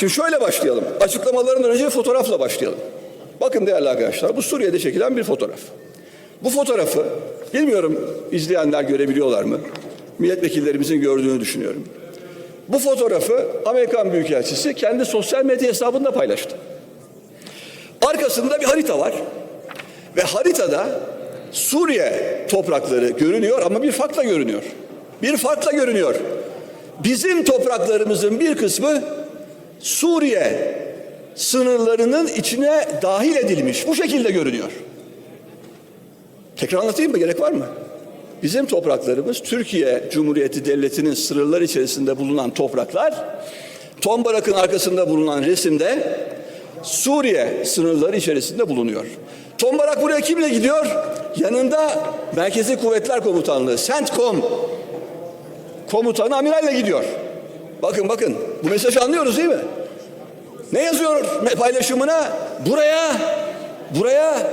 Şimdi şöyle başlayalım. Açıklamalarından önce fotoğrafla başlayalım. Bakın değerli arkadaşlar bu Suriye'de çekilen bir fotoğraf. Bu fotoğrafı bilmiyorum izleyenler görebiliyorlar mı? Milletvekillerimizin gördüğünü düşünüyorum. Bu fotoğrafı Amerikan Büyükelçisi kendi sosyal medya hesabında paylaştı. Arkasında bir harita var. Ve haritada Suriye toprakları görünüyor ama bir farkla görünüyor. Bir farkla görünüyor. Bizim topraklarımızın bir kısmı Suriye sınırlarının içine dahil edilmiş. Bu şekilde görünüyor. Tekrar anlatayım mı? Gerek var mı? Bizim topraklarımız Türkiye Cumhuriyeti Devleti'nin sınırları içerisinde bulunan topraklar, Tombarak'ın arkasında bulunan resimde Suriye sınırları içerisinde bulunuyor. Tombarak buraya kimle gidiyor? Yanında Merkezi Kuvvetler Komutanlığı, CENTCOM komutanı amiralle gidiyor. Bakın bakın bu mesajı anlıyoruz değil mi? Ne yazıyor paylaşımına? Buraya, buraya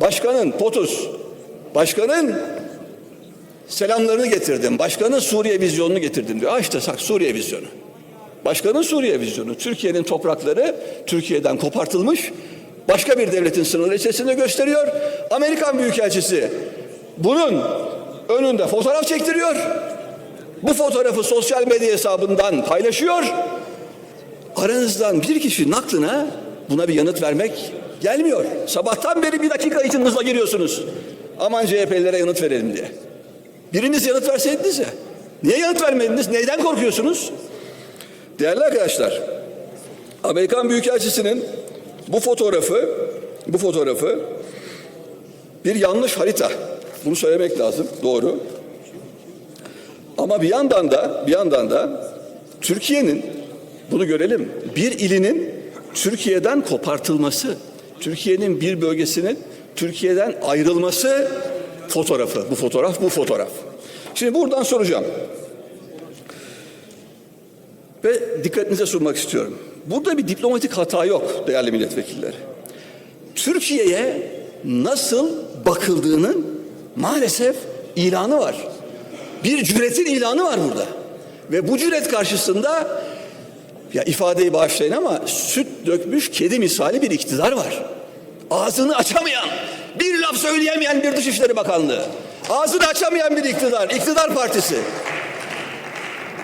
başkanın POTUS, başkanın selamlarını getirdim. Başkanın Suriye vizyonunu getirdim diyor. İşte sak Suriye vizyonu. Başkanın Suriye vizyonu. Türkiye'nin toprakları Türkiye'den kopartılmış. Başka bir devletin sınırları içerisinde gösteriyor. Amerikan Büyükelçisi bunun önünde fotoğraf çektiriyor. Bu fotoğrafı sosyal medya hesabından paylaşıyor. Aranızdan bir kişinin aklına buna bir yanıt vermek gelmiyor. Sabahtan beri bir dakika için hızla giriyorsunuz. Aman CHP'lilere yanıt verelim diye. Biriniz yanıt verseydiniz ya. Niye yanıt vermediniz? Neyden korkuyorsunuz? Değerli arkadaşlar, Amerikan Büyükelçisi'nin bu fotoğrafı, bu fotoğrafı bir yanlış harita. Bunu söylemek lazım, doğru. Ama bir yandan da, bir yandan da Türkiye'nin, bunu görelim, bir ilinin Türkiye'den kopartılması, Türkiye'nin bir bölgesinin Türkiye'den ayrılması fotoğrafı. Bu fotoğraf, bu fotoğraf. Şimdi buradan soracağım. Ve dikkatinize sunmak istiyorum. Burada bir diplomatik hata yok değerli milletvekilleri. Türkiye'ye nasıl bakıldığının maalesef ilanı var. Bir cüretin ilanı var burada. Ve bu cüret karşısında ya ifadeyi bağışlayın ama süt dökmüş kedi misali bir iktidar var. Ağzını açamayan, bir laf söyleyemeyen bir Dışişleri Bakanlığı. Ağzını açamayan bir iktidar, iktidar partisi.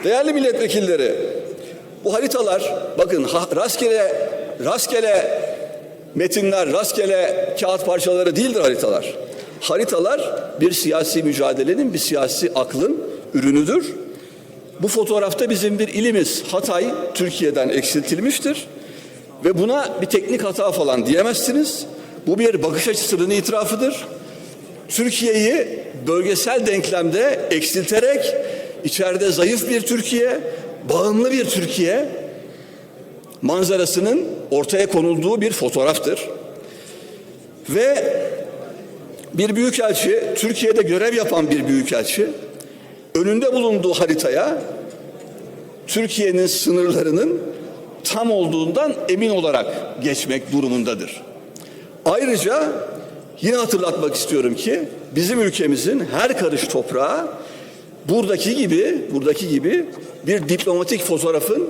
Değerli milletvekilleri, bu haritalar bakın ha, rastgele rastgele metinler, rastgele kağıt parçaları değildir haritalar. Haritalar bir siyasi mücadelenin, bir siyasi aklın ürünüdür. Bu fotoğrafta bizim bir ilimiz Hatay Türkiye'den eksiltilmiştir. Ve buna bir teknik hata falan diyemezsiniz. Bu bir bakış açısının itirafıdır. Türkiye'yi bölgesel denklemde eksilterek içeride zayıf bir Türkiye, bağımlı bir Türkiye manzarasının ortaya konulduğu bir fotoğraftır. Ve bir büyükelçi, Türkiye'de görev yapan bir büyükelçi, önünde bulunduğu haritaya Türkiye'nin sınırlarının tam olduğundan emin olarak geçmek durumundadır. Ayrıca yine hatırlatmak istiyorum ki bizim ülkemizin her karış toprağı buradaki gibi buradaki gibi bir diplomatik fotoğrafın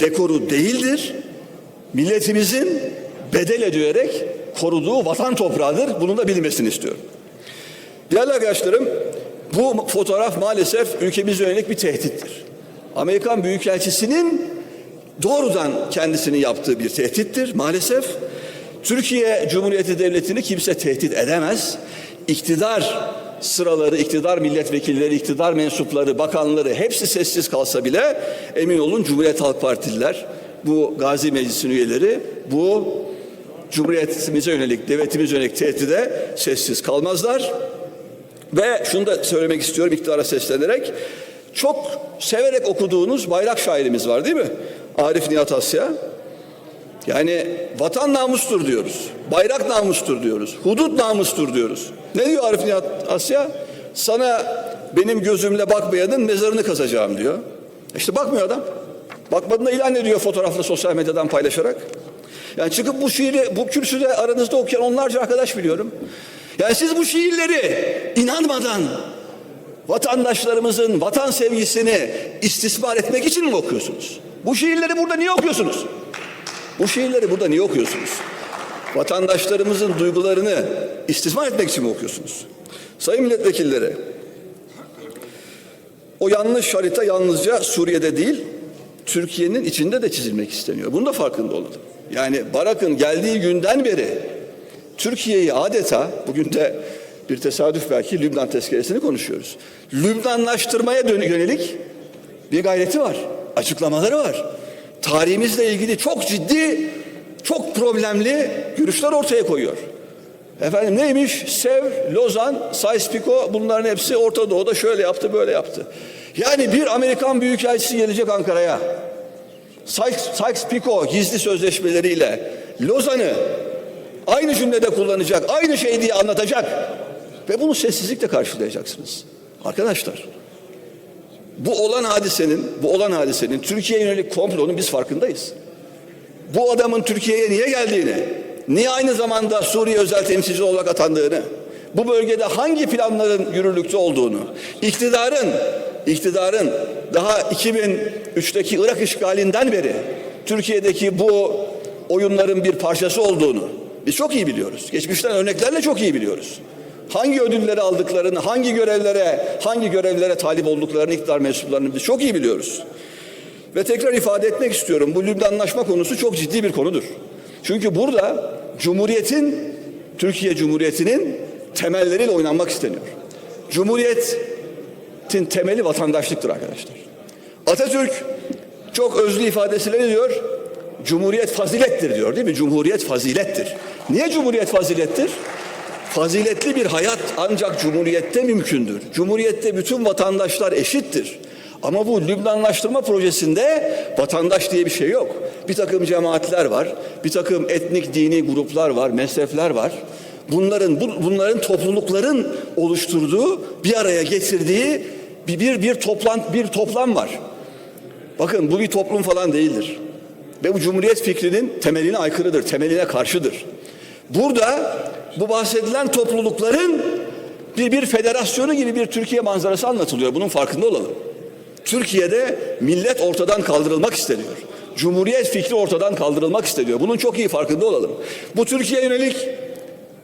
dekoru değildir. Milletimizin bedel ödeyerek koruduğu vatan toprağıdır. Bunun da bilinmesini istiyorum. Değerli arkadaşlarım, bu fotoğraf maalesef ülkemize yönelik bir tehdittir. Amerikan Büyükelçisi'nin doğrudan kendisini yaptığı bir tehdittir maalesef. Türkiye Cumhuriyeti Devleti'ni kimse tehdit edemez. İktidar sıraları, iktidar milletvekilleri, iktidar mensupları, bakanları hepsi sessiz kalsa bile emin olun Cumhuriyet Halk Partililer, bu Gazi Meclisi'nin üyeleri bu Cumhuriyetimize yönelik, devletimize yönelik tehdide sessiz kalmazlar. Ve şunu da söylemek istiyorum iktidara seslenerek. Çok severek okuduğunuz bayrak şairimiz var değil mi? Arif Nihat Asya. Yani vatan namustur diyoruz. Bayrak namustur diyoruz. Hudut namustur diyoruz. Ne diyor Arif Nihat Asya? Sana benim gözümle bakmayanın mezarını kazacağım diyor. İşte bakmıyor adam. Bakmadığında ilan ediyor fotoğrafla sosyal medyadan paylaşarak. Yani çıkıp bu şiiri, bu kürsüde aranızda okuyan onlarca arkadaş biliyorum. Yani siz bu şiirleri inanmadan vatandaşlarımızın vatan sevgisini istismar etmek için mi okuyorsunuz? Bu şiirleri burada niye okuyorsunuz? Bu şiirleri burada niye okuyorsunuz? Vatandaşlarımızın duygularını istismar etmek için mi okuyorsunuz? Sayın milletvekilleri, o yanlış harita yalnızca Suriye'de değil, Türkiye'nin içinde de çizilmek isteniyor. Bunun da farkında olalım. Yani Barak'ın geldiği günden beri Türkiye'yi adeta, bugün de bir tesadüf belki Lübnan tezkeresini konuşuyoruz. Lübnanlaştırmaya yönelik bir gayreti var. Açıklamaları var. Tarihimizle ilgili çok ciddi, çok problemli görüşler ortaya koyuyor. Efendim neymiş? Sev, Lozan, Sykes-Picot bunların hepsi Orta Doğu'da şöyle yaptı, böyle yaptı. Yani bir Amerikan Büyükelçisi gelecek Ankara'ya. Sykes- Sykes-Picot gizli sözleşmeleriyle Lozan'ı aynı cümlede kullanacak, aynı şey diye anlatacak. Ve bunu sessizlikle karşılayacaksınız. Arkadaşlar, bu olan hadisenin, bu olan hadisenin Türkiye'ye yönelik komplonun biz farkındayız. Bu adamın Türkiye'ye niye geldiğini, niye aynı zamanda Suriye özel temsilci olarak atandığını, bu bölgede hangi planların yürürlükte olduğunu, iktidarın, iktidarın daha 2003'teki Irak işgalinden beri Türkiye'deki bu oyunların bir parçası olduğunu biz çok iyi biliyoruz. Geçmişten örneklerle çok iyi biliyoruz. Hangi ödülleri aldıklarını, hangi görevlere, hangi görevlere talip olduklarını iktidar mensuplarını biz çok iyi biliyoruz. Ve tekrar ifade etmek istiyorum. Bu Lübnanlaşma konusu çok ciddi bir konudur. Çünkü burada Cumhuriyet'in, Türkiye Cumhuriyeti'nin temelleriyle oynanmak isteniyor. Cumhuriyetin temeli vatandaşlıktır arkadaşlar. Atatürk çok özlü ifadesiyle ne diyor? Cumhuriyet fazilettir diyor değil mi? Cumhuriyet fazilettir. Niye Cumhuriyet fazilettir? Faziletli bir hayat ancak Cumhuriyette mümkündür. Cumhuriyette bütün vatandaşlar eşittir. Ama bu Lübnanlaştırma projesinde vatandaş diye bir şey yok. Bir takım cemaatler var, bir takım etnik dini gruplar var, mezhepler var. Bunların bu- bunların toplulukların oluşturduğu, bir araya getirdiği bir bir, bir toplan bir toplam var. Bakın bu bir toplum falan değildir. Ve bu cumhuriyet fikrinin temeline aykırıdır, temeline karşıdır. Burada bu bahsedilen toplulukların bir, bir federasyonu gibi bir Türkiye manzarası anlatılıyor. Bunun farkında olalım. Türkiye'de millet ortadan kaldırılmak isteniyor. Cumhuriyet fikri ortadan kaldırılmak isteniyor. Bunun çok iyi farkında olalım. Bu Türkiye yönelik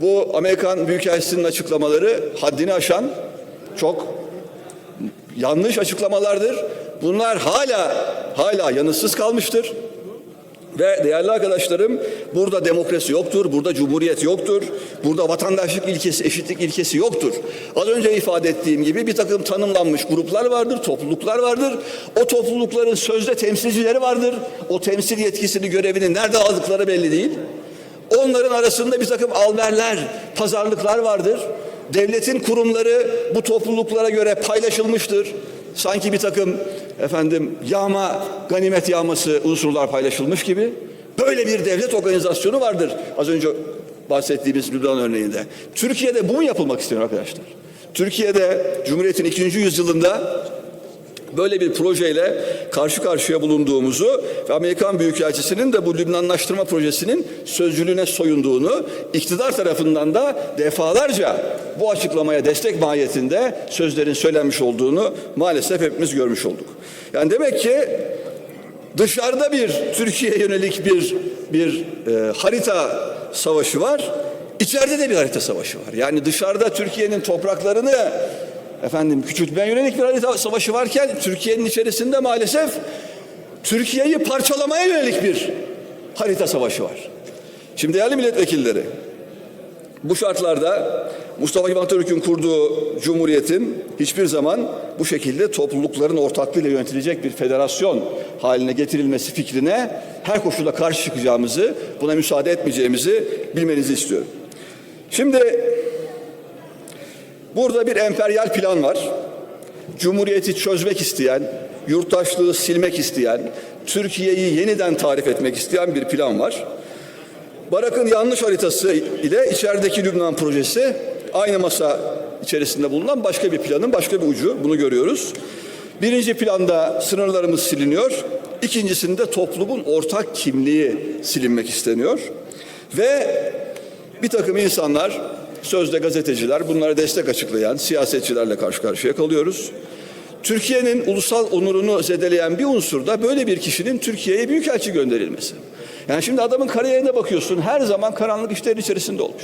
bu Amerikan Büyükelçisi'nin açıklamaları haddini aşan çok yanlış açıklamalardır. Bunlar hala hala yanıtsız kalmıştır. Ve değerli arkadaşlarım burada demokrasi yoktur, burada cumhuriyet yoktur, burada vatandaşlık ilkesi, eşitlik ilkesi yoktur. Az önce ifade ettiğim gibi bir takım tanımlanmış gruplar vardır, topluluklar vardır. O toplulukların sözde temsilcileri vardır. O temsil yetkisini, görevini nerede aldıkları belli değil. Onların arasında bir takım alverler, pazarlıklar vardır. Devletin kurumları bu topluluklara göre paylaşılmıştır. Sanki bir takım efendim yağma, ganimet yağması unsurlar paylaşılmış gibi. Böyle bir devlet organizasyonu vardır. Az önce bahsettiğimiz Lübnan örneğinde. Türkiye'de bu mu yapılmak istiyor arkadaşlar? Türkiye'de Cumhuriyet'in ikinci yüzyılında böyle bir projeyle karşı karşıya bulunduğumuzu ve Amerikan Büyükelçisi'nin de bu Lübnanlaştırma projesinin sözcülüğüne soyunduğunu, iktidar tarafından da defalarca bu açıklamaya destek mahiyetinde sözlerin söylenmiş olduğunu maalesef hepimiz görmüş olduk. Yani demek ki dışarıda bir Türkiye yönelik bir bir e, harita savaşı var. İçeride de bir harita savaşı var. Yani dışarıda Türkiye'nin topraklarını efendim küçültmeye yönelik bir harita savaşı varken Türkiye'nin içerisinde maalesef Türkiye'yi parçalamaya yönelik bir harita savaşı var. Şimdi değerli milletvekilleri bu şartlarda Mustafa Kemal Atatürk'ün kurduğu cumhuriyetin hiçbir zaman bu şekilde toplulukların ortaklığıyla yönetilecek bir federasyon haline getirilmesi fikrine her koşulda karşı çıkacağımızı, buna müsaade etmeyeceğimizi bilmenizi istiyorum. Şimdi burada bir emperyal plan var. Cumhuriyeti çözmek isteyen, yurttaşlığı silmek isteyen, Türkiye'yi yeniden tarif etmek isteyen bir plan var. Barak'ın yanlış haritası ile içerideki Lübnan projesi aynı masa içerisinde bulunan başka bir planın başka bir ucu. Bunu görüyoruz. Birinci planda sınırlarımız siliniyor. İkincisinde toplumun ortak kimliği silinmek isteniyor. Ve bir takım insanlar, sözde gazeteciler, bunlara destek açıklayan siyasetçilerle karşı karşıya kalıyoruz. Türkiye'nin ulusal onurunu zedeleyen bir unsur da böyle bir kişinin Türkiye'ye büyükelçi gönderilmesi. Yani şimdi adamın kariyerine bakıyorsun her zaman karanlık işlerin içerisinde olmuş.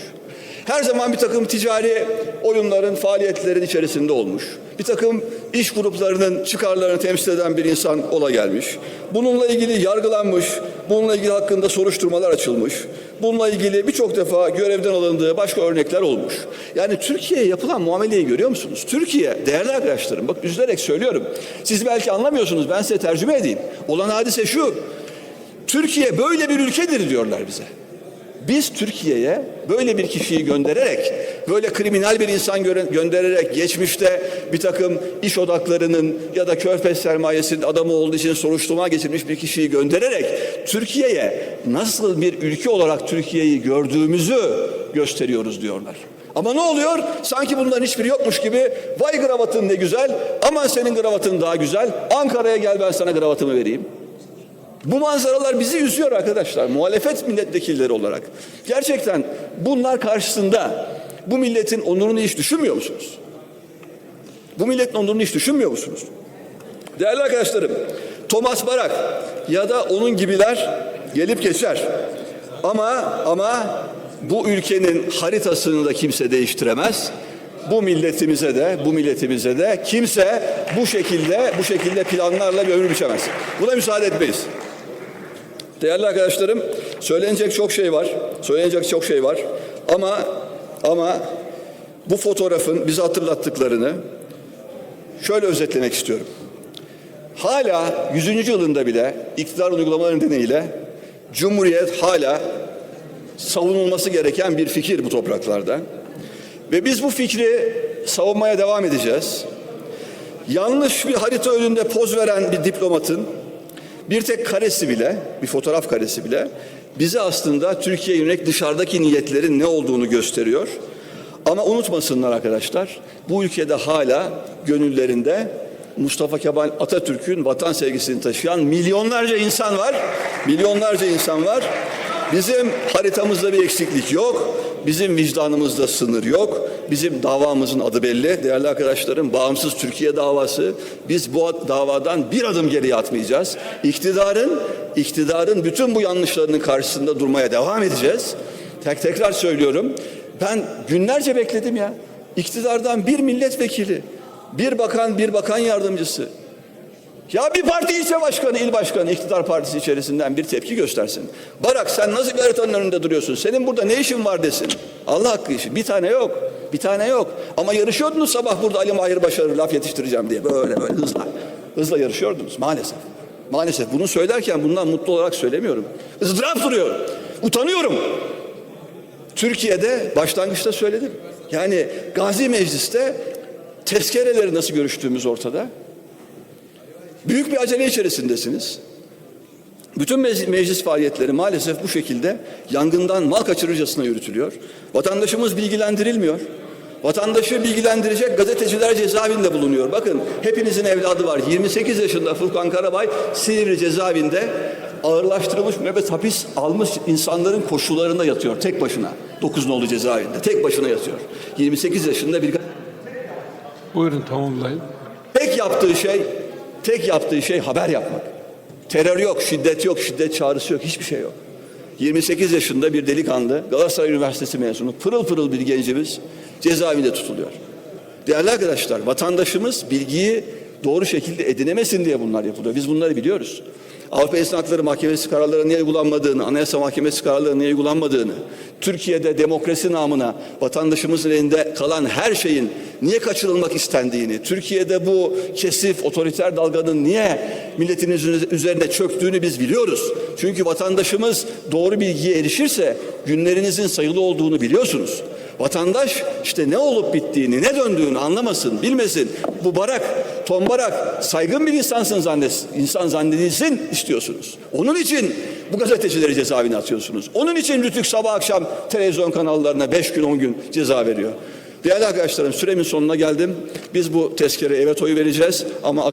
Her zaman bir takım ticari oyunların, faaliyetlerin içerisinde olmuş. Bir takım iş gruplarının çıkarlarını temsil eden bir insan ola gelmiş. Bununla ilgili yargılanmış, bununla ilgili hakkında soruşturmalar açılmış. Bununla ilgili birçok defa görevden alındığı başka örnekler olmuş. Yani Türkiye'ye yapılan muameleyi görüyor musunuz? Türkiye, değerli arkadaşlarım, bak üzülerek söylüyorum. Siz belki anlamıyorsunuz, ben size tercüme edeyim. Olan hadise şu, Türkiye böyle bir ülkedir diyorlar bize. Biz Türkiye'ye böyle bir kişiyi göndererek, böyle kriminal bir insan göndererek geçmişte bir takım iş odaklarının ya da körfez sermayesinin adamı olduğu için soruşturma geçirmiş bir kişiyi göndererek Türkiye'ye nasıl bir ülke olarak Türkiye'yi gördüğümüzü gösteriyoruz diyorlar. Ama ne oluyor? Sanki bunların hiçbiri yokmuş gibi vay kravatın ne güzel, aman senin kravatın daha güzel, Ankara'ya gel ben sana kravatımı vereyim. Bu manzaralar bizi üzüyor arkadaşlar. Muhalefet milletvekilleri olarak. Gerçekten bunlar karşısında bu milletin onurunu hiç düşünmüyor musunuz? Bu milletin onurunu hiç düşünmüyor musunuz? Değerli arkadaşlarım, Thomas Barak ya da onun gibiler gelip geçer. Ama ama bu ülkenin haritasını da kimse değiştiremez. Bu milletimize de bu milletimize de kimse bu şekilde bu şekilde planlarla bir ömür biçemez. Buna müsaade etmeyiz. Değerli arkadaşlarım, söylenecek çok şey var. Söylenecek çok şey var. Ama ama bu fotoğrafın bize hatırlattıklarını şöyle özetlemek istiyorum. Hala 100. yılında bile iktidar uygulamaları nedeniyle Cumhuriyet hala savunulması gereken bir fikir bu topraklarda. Ve biz bu fikri savunmaya devam edeceğiz. Yanlış bir harita önünde poz veren bir diplomatın bir tek karesi bile, bir fotoğraf karesi bile bize aslında Türkiye yönelik dışarıdaki niyetlerin ne olduğunu gösteriyor. Ama unutmasınlar arkadaşlar, bu ülkede hala gönüllerinde Mustafa Kemal Atatürk'ün vatan sevgisini taşıyan milyonlarca insan var. Milyonlarca insan var. Bizim haritamızda bir eksiklik yok. Bizim vicdanımızda sınır yok. Bizim davamızın adı belli. Değerli arkadaşlarım, bağımsız Türkiye davası. Biz bu davadan bir adım geriye atmayacağız. İktidarın, iktidarın bütün bu yanlışlarının karşısında durmaya devam edeceğiz. Tek tekrar söylüyorum. Ben günlerce bekledim ya. İktidardan bir milletvekili, bir bakan, bir bakan yardımcısı, ya bir parti ilçe başkanı, il başkanı, iktidar partisi içerisinden bir tepki göstersin. Barak sen nasıl bir haritanın önünde duruyorsun? Senin burada ne işin var desin. Allah hakkı işi. Bir tane yok. Bir tane yok. Ama yarışıyordunuz sabah burada Ali Mahir Başarı laf yetiştireceğim diye. Böyle böyle hızla. Hızla yarışıyordunuz maalesef. Maalesef bunu söylerken bundan mutlu olarak söylemiyorum. ızdırap duruyor. Utanıyorum. Türkiye'de başlangıçta söyledim. Yani Gazi Meclis'te tezkereleri nasıl görüştüğümüz ortada. Büyük bir acele içerisindesiniz. Bütün meclis, faaliyetleri maalesef bu şekilde yangından mal kaçırırcasına yürütülüyor. Vatandaşımız bilgilendirilmiyor. Vatandaşı bilgilendirecek gazeteciler cezaevinde bulunuyor. Bakın hepinizin evladı var. 28 yaşında Furkan Karabay Silivri cezaevinde ağırlaştırılmış müebbet hapis almış insanların koşullarında yatıyor tek başına. 9 nolu cezaevinde tek başına yatıyor. 28 yaşında bir Buyurun tamamlayın. Tek yaptığı şey, tek yaptığı şey haber yapmak. Terör yok, şiddet yok, şiddet çağrısı yok, hiçbir şey yok. 28 yaşında bir delikanlı, Galatasaray Üniversitesi mezunu, pırıl pırıl bir gencimiz cezaevinde tutuluyor. Değerli arkadaşlar, vatandaşımız bilgiyi doğru şekilde edinemesin diye bunlar yapılıyor. Biz bunları biliyoruz. Avrupa İnsan Hakları Mahkemesi kararları niye uygulanmadığını, Anayasa Mahkemesi kararları niye uygulanmadığını, Türkiye'de demokrasi namına vatandaşımızın elinde kalan her şeyin niye kaçırılmak istendiğini, Türkiye'de bu kesif otoriter dalganın niye milletimizin üzerine çöktüğünü biz biliyoruz. Çünkü vatandaşımız doğru bilgiye erişirse günlerinizin sayılı olduğunu biliyorsunuz. Vatandaş işte ne olup bittiğini, ne döndüğünü anlamasın, bilmesin. Bu barak, tombarak, saygın bir insansın zannetsin, insan zannedilsin istiyorsunuz. Onun için bu gazetecileri cezaevine atıyorsunuz. Onun için Rütük sabah akşam televizyon kanallarına 5 gün 10 gün ceza veriyor. Değerli arkadaşlarım süremin sonuna geldim. Biz bu tezkere evet oyu vereceğiz ama